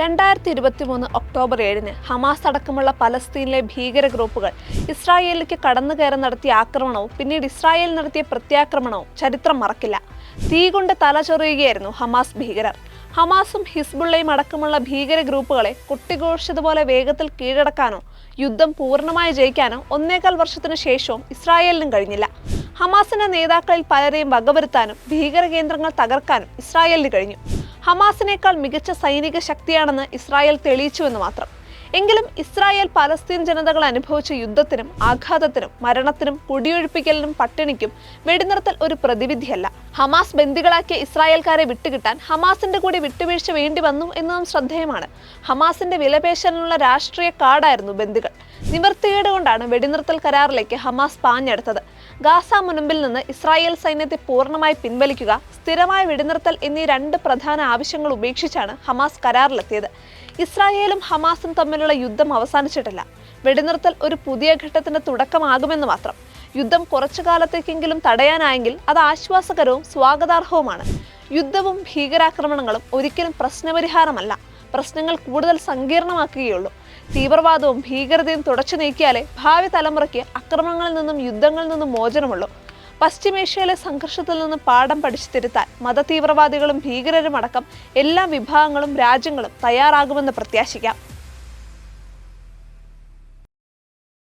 രണ്ടായിരത്തി ഇരുപത്തി മൂന്ന് ഒക്ടോബർ ഏഴിന് ഹമാസ് അടക്കമുള്ള പലസ്തീനിലെ ഭീകര ഗ്രൂപ്പുകൾ ഇസ്രായേലിലേക്ക് കടന്നു കയറി നടത്തിയ ആക്രമണവും പിന്നീട് ഇസ്രായേൽ നടത്തിയ പ്രത്യാക്രമണവും ചരിത്രം മറക്കില്ല. തീ കൊണ്ട് തലചൊറിയുകയായിരുന്നു ഹമാസ് ഭീകരർ. ഹമാസും ഹിസ്ബുള്ളയും അടക്കമുള്ള ഭീകര ഗ്രൂപ്പുകളെ കുട്ടിഘോഷിച്ചതുപോലെ വേഗത്തിൽ കീഴടക്കാനോ യുദ്ധം പൂർണമായി ജയിക്കാനോ ഒന്നേകാൽ വർഷത്തിനു ശേഷവും ഇസ്രായേലിനും കഴിഞ്ഞില്ല. ഹമാസിന്റെ നേതാക്കളിൽ പലരെയും വകവരുത്താനും ഭീകര കേന്ദ്രങ്ങൾ തകർക്കാനും ഇസ്രായേലിന് കഴിഞ്ഞു. ഹമാസിനേക്കാൾ മികച്ച സൈനിക ശക്തിയാണെന്ന് ഇസ്രായേൽ തെളിയിച്ചുവെന്ന് മാത്രം. എങ്കിലും ഇസ്രായേൽ പലസ്തീൻ ജനതകൾ അനുഭവിച്ച യുദ്ധത്തിനും ആഘാതത്തിനും മരണത്തിനും കുടിയൊഴിപ്പിക്കലിനും പട്ടിണിക്കും വെടിനിർത്തൽ ഒരു പ്രതിവിധിയല്ല. ഹമാസ് ബന്ദികളാക്കിയ ഇസ്രായേൽക്കാരെ വിട്ടുകിട്ടാൻ ഹമാസിന്റെ കൂടി വിട്ടുവീഴ്ച വേണ്ടി വന്നു എന്നതും ശ്രദ്ധേയമാണ്. ഹമാസിന്റെ വിലപേശലിനുള്ള രാഷ്ട്രീയ കാർഡായിരുന്നു ബന്ദികൾ. നിവർത്തികേട് കൊണ്ടാണ് വെടിനിർത്തൽ കരാറിലേക്ക് ഹമാസ് പാഞ്ഞെടുത്തത്. ഗാസ മുനമ്പിൽ നിന്ന് ഇസ്രായേൽ സൈന്യത്തെ പൂർണമായി പിൻവലിക്കുക സ്ഥിരമായ വെടിനിർത്തൽ എന്നീ രണ്ട് പ്രധാന ആവശ്യങ്ങൾ ഉപേക്ഷിച്ചാണ് ഹമാസ് കരാറിലെത്തിയത്. ഇസ്രായേലും ഹമാസും തമ്മിലുള്ള യുദ്ധം അവസാനിച്ചിട്ടില്ല. വെടിനിർത്തൽ ഒരു പുതിയ ഘട്ടത്തിന്റെ തുടക്കമാകുമെന്ന് മാത്രം. യുദ്ധം കുറച്ചു കാലത്തേക്കെങ്കിലും തടയാനായെങ്കിൽ അത് ആശ്വാസകരവും സ്വാഗതാർഹവുമാണ്. യുദ്ധവും ഭീകരാക്രമണങ്ങളും ഒരിക്കലും പ്രശ്നപരിഹാരമല്ല. പ്രശ്നങ്ങൾ കൂടുതൽ സങ്കീർണമാക്കുകയുള്ളൂ. തീവ്രവാദവും ഭീകരതയും തുടച്ചു നീക്കിയാലേ ഭാവി തലമുറയ്ക്ക് അക്രമങ്ങളിൽ നിന്നും യുദ്ധങ്ങളിൽ നിന്നും മോചനമുള്ളൂ. പശ്ചിമേഷ്യയിലെ സംഘർഷത്തിൽ നിന്ന് പാഠം പഠിച്ചു തിരുത്താൻ മതതീവ്രവാദികളും ഭീകരരും അടക്കം എല്ലാ വിഭാഗങ്ങളും രാജ്യങ്ങളും തയ്യാറാകുമെന്ന് പ്രത്യാശിക്കാം.